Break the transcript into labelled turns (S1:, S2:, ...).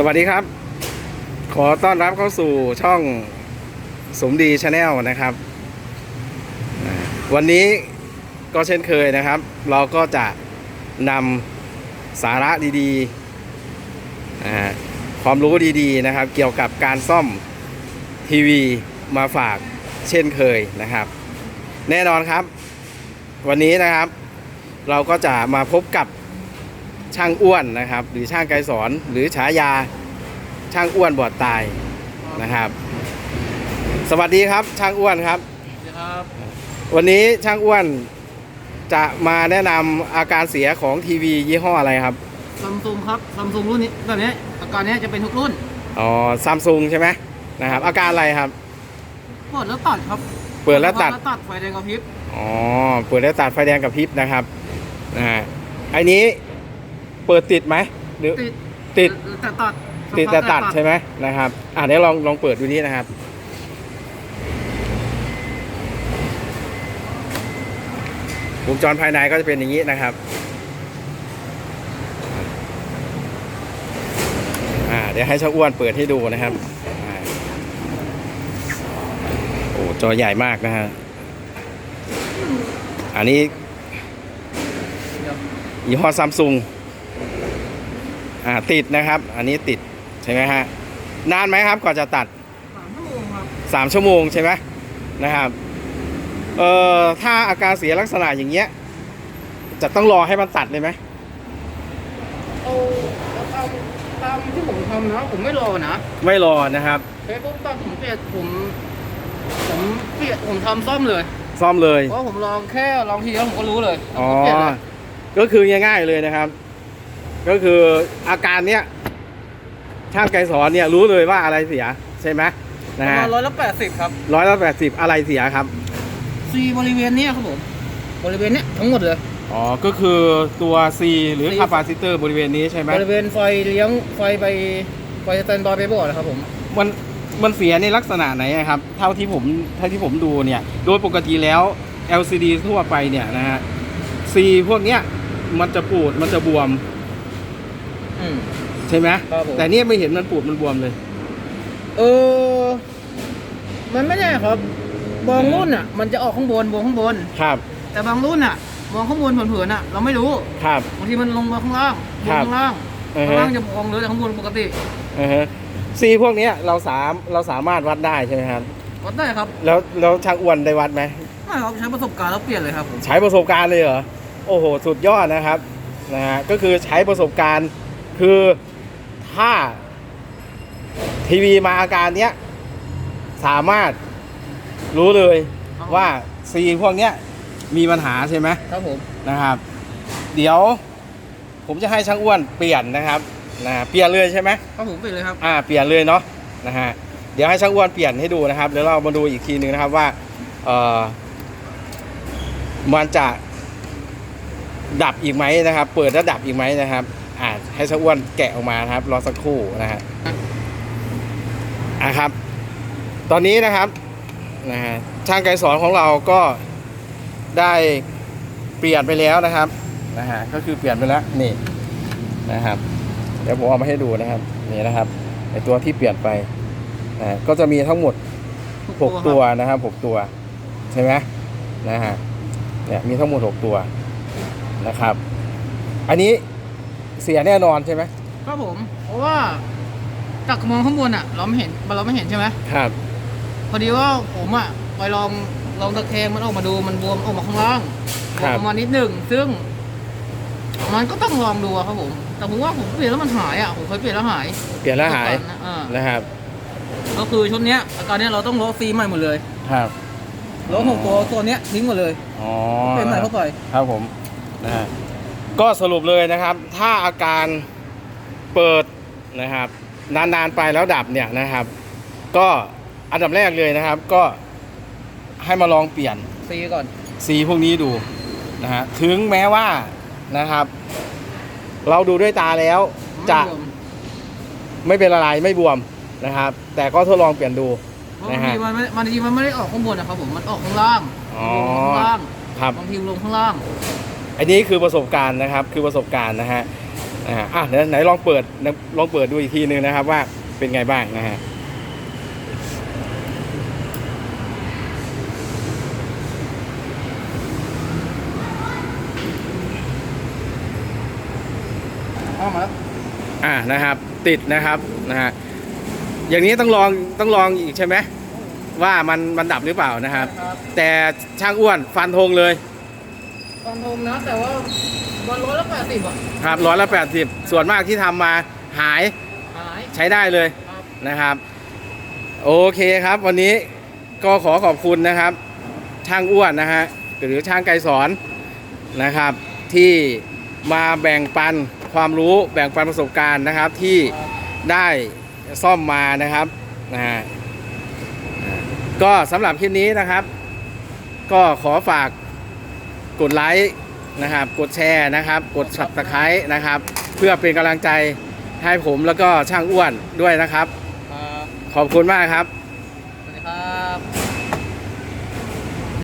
S1: สวัสดีครับ ขอต้อนรับเข้าสู่ช่องสมดีชาแนลนะครับ วันนี้ก็เช่นเคยนะครับ เราก็จะนำสาระดีๆ ความรู้ดีๆนะครับ เกี่ยวกับการซ่อมทีวีมาฝากเช่นเคยนะครับ แน่นอนครับ วันนี้นะครับ เราก็จะมาพบกับ ช่างอ้วนนะครับ หรือช่างไกรสอนหรือฉายาช่างอ้วนบอดตายนะครับ สวัสดีครับช่างอ้วนครับ
S2: ครับ
S1: วันนี้ช่างอ้วนจะมาแนะนำอาการเสียของทีวียี่ห้ออะไรครับ
S2: ซัมซุงครับซัมซุงรุ่นนี้แบบนี้อาการเนี้ยจะเป็นทุกรุ่น
S1: อ๋อซัมซุงใช่ไหมนะครับ อาการอะไรครับ
S2: เปิดแล้วตัดครับ
S1: เปิดแล้วตัด
S2: ตัดไฟแดงกระพริบ
S1: อ๋อ เปิดแล้วตัดไฟแดงกับพริบนะครับนะฮะไอ้นี้ เปิดติดไหมหรือ
S2: ติด
S1: ติด
S2: แต่ตัด
S1: ติดแต่ตัดใช่ไหมนะครับอะเดี๋ยวลองลองเปิดดูนี่นะครับวงจรภายในก็จะเป็นอย่างนี้นะครับอ่าเดี๋ยวให้ช่างอ้วนเปิดให้ดูนะครับอ่าโอ้จอใหญ่มากนะฮะอันนี้
S2: เดี๋ยว
S1: ยี่ห้อซัมซุง อ่าติดนะครับ อันนี้ติดใช่ไหมฮะนานไหมครับก่อนจะตัด
S2: สามชั่วโมงครับ
S1: 3ชั่วโมงใช่ไหมนะครับเอ่อถ้าอาการเสียลักษณะอย่างเงี้ย จะต้องรอให้มันตัดเลยไหม
S2: เอาเอาตามตามที่ผมทำนะผมไม่รอนะ
S1: ไม่รอนะครับ
S2: เฮ้ยปุ๊บตอนผมเปลี่ยนผมผมเปลี่ยนผมทำซ่อมเลย
S1: ซ่อมเลย
S2: เพราะผมลองแค่ลองทีเดียวผมก็รู้เลย
S1: อ๋อ
S2: ผมเปลี่ยนเลย
S1: ก็คือง่ายๆเลยนะครับ ก็คืออาการเนี้ยช่างไกรสอนเนี่ยรู้เลยว่าอะไรเสียใช่ไหม
S2: ป
S1: นะ
S2: ระ
S1: ฮะ
S2: มาณร้อยละแปดสิบครับ
S1: ร้อยละแปดสิบอะไรเสียครับ
S2: ซีบริเวณเนี้ยครับผม บริเวณเนี้ยทั้งหมดเลย
S1: อ๋อ ก็คือตัว C หรือ
S2: C
S1: คาปาซิเตอร์บริเวณนี้ใช่ไหม
S2: บริเวณไฟเลี้ยงไฟไปไฟสแตนบายไปบอร์ดนะครับผม
S1: มันมันเสียในลักษณะไหนอะครับ เท่าที่ผมเท่าที่ผมดูเนี่ย โดยปกติแล้ว LCD ทั่วไปเนี่ยนะฮะ C พวกเนี้ยมันจะปูดมันจะบวม
S2: อืม
S1: ใช่ไหม
S2: ครับผม
S1: แต่เนี่ยไม่เห็นมันปูดมันบวมเลย
S2: เออ มันไม่แน่ครับ บางรุ่นอะ มันจะออกข้างบนบนข้างบน
S1: ครับ
S2: แต่บางรุ่นอะมองข้างบนเผินๆอะ เราไม่รู้
S1: ครับ
S2: บางทีมันลงมาข้างล่างล
S1: ครั
S2: ง
S1: บ
S2: ข้างล่าง
S1: อือ
S2: ข้าง
S1: ฮะ
S2: ล่างจะมองเลยแต่ข้างบนปกติ
S1: อือฮะ C พวกเนี้ยเราสามเราสามารถวัดได้ใช่ไหมครับ
S2: วัดได้ครับ
S1: แล้วแล้วช่างอ้วนได้วัดไหม
S2: ไม่ครับใช้ประสบการณ์แล้วเปลี่ยนเลยครับผม
S1: ใช้ประสบการณ์เลยเหรอ โอ้โห สุดยอดนะครับ นะฮะ ก็คือใช้ประสบการณ์ คือถ้าทีวีมาอาการเนี้ย สามารถรู้เลยว่าซีพวกเนี้ยมีปัญหาใช่ไหม
S2: ครับผม
S1: นะครับ เดี๋ยวผมจะให้ช่างอ้วนเปลี่ยนนะครับนะเปลี่ยนเลยใช่ไหม
S2: ครับผมเปลี่ยนเลยครับ
S1: อ่าเปลี่ยนเลยเนาะนะฮะเดี๋ยวให้ช่างอ้วนเปลี่ยนให้ดูนะครับเดี๋ยวเรามาดูอีกทีหนึ่งนะครับว่าเออมันจะดับอีกไหมนะครับ เปิดแล้วดับอีกไหมนะครับอ่า ให้ช่างอ้วนแกะออกมานะครับ รอสักครู่นะฮะอะครับ ตอนนี้นะครับนะฮะช่างไกรสอนของเราก็ได้เปลี่ยนไปแล้วนะครับนะฮะก็คือเปลี่ยนไปแล้วนี่นะครับ เดี๋ยวผมเอามาให้ดูนะครับนี่นะครับไอตัวที่เปลี่ยนไปนะก็จะมีทั้งหมด6ตัวนะครับ6ตัว ใช่ไหมนะฮะเนี่ยมีทั้งหมด6ตัวนะครับ อันนี้ เสียแน่นอนใช่ไหม
S2: ครับผม เพราะว่าจากมองข้างบนอะ เราไม่เห็นเราไม่เห็นใช่ไหม
S1: ครับ
S2: พอดีว่าผมอะไปลองลองตะแคงมันออกมาดูมันบวมออกมาข้างล่างบวมออกมานิดหนึ่งซึ่ง มันก็ต้องลองดูอะครับผม แต่ผมว่าผมเปลี่ยนแล้วมันหายอะผมเคยเปลี่ยนแล้วหาย
S1: เปลี่ยนแล้วหาย
S2: นะอ่า
S1: นะครับ
S2: ก็คือชุดเนี้ยอาการเนี้ยเราต้องลบซีใหม่หมดเลย
S1: ครับ
S2: ลบหกตัวตัวเนี้ยทิ้งหมดเลย
S1: อ๋อ
S2: เป็นใหม่เข้าไป
S1: ครับผมนะฮะ ก็สรุปเลยนะครับ ถ้าอาการเปิดนะครับ นานๆไปแล้วดับเนี่ยนะครับ ก็อันดับแรกเลยนะครับ ก็ให้มาลองเปลี่ยน
S2: ซีก่อน
S1: สีพวกนี้ดูนะฮะถึงแม้ว่านะครับ เราดูด้วยตาแล้วจะ
S2: ไม่บวม
S1: ไม่เป็นอะไรไม่บวมนะครับ แต่ก็ทดลองเปลี่ยนดู
S2: เพราะ
S1: นะ
S2: บาง
S1: ฮะ
S2: ทีมันไม่บางทีมันไม่ได้ออกข้างบนนะครับผมมันออกข้างล่าง
S1: อ๋อ
S2: ลงข้างล่าง
S1: ครับ
S2: บางทีลงข้างล่าง
S1: อันนี้คือประสบการณ์นะครับคือประสบการณ์นะฮะอ่าอะเดี๋ยวไหนลองเปิดลองเปิดดูอีกทีนึงนะครับว่าเป็นไงบ้างนะฮะ
S2: เอามาแล้ว
S1: อ่านะครับ ติดนะครับนะฮะอย่างนี้ต้องลองต้องลองอีกใช่ไหมว่ามันมันดับหรือเปล่านะครับ
S2: ครับ
S1: แต่ช่างอ้วนฟันธงเลย
S2: ฟันธงนะ แต่ว่าวันร้อยละแปดสิบอะ
S1: ครับร้อยละแปดสิบส่วนมากที่ทำมาหาย
S2: หาย
S1: ใช้ได้เลย
S2: ครับ
S1: นะครับ โอเคครับ วันนี้ก็ขอขอบคุณนะครับ ช่างอ้วนนะฮะหรือช่างไกรสอนนะครับ ที่มาแบ่งปันความรู้แบ่งปันประสบการณ์นะครับ ที่ได้ซ่อมมานะครับนะฮะอ่าก็สำหรับคลิปนี้นะครับ ก็ขอฝาก กดไลค์นะครับ กดแชร์นะครับ กด subscribe นะครับ เพื่อเป็นกำลังใจให้ผมแล้วก็ช่างอ้วนด้วยนะครับ
S2: ครับ
S1: ขอบคุณมากครับ
S2: สวัสดีครับ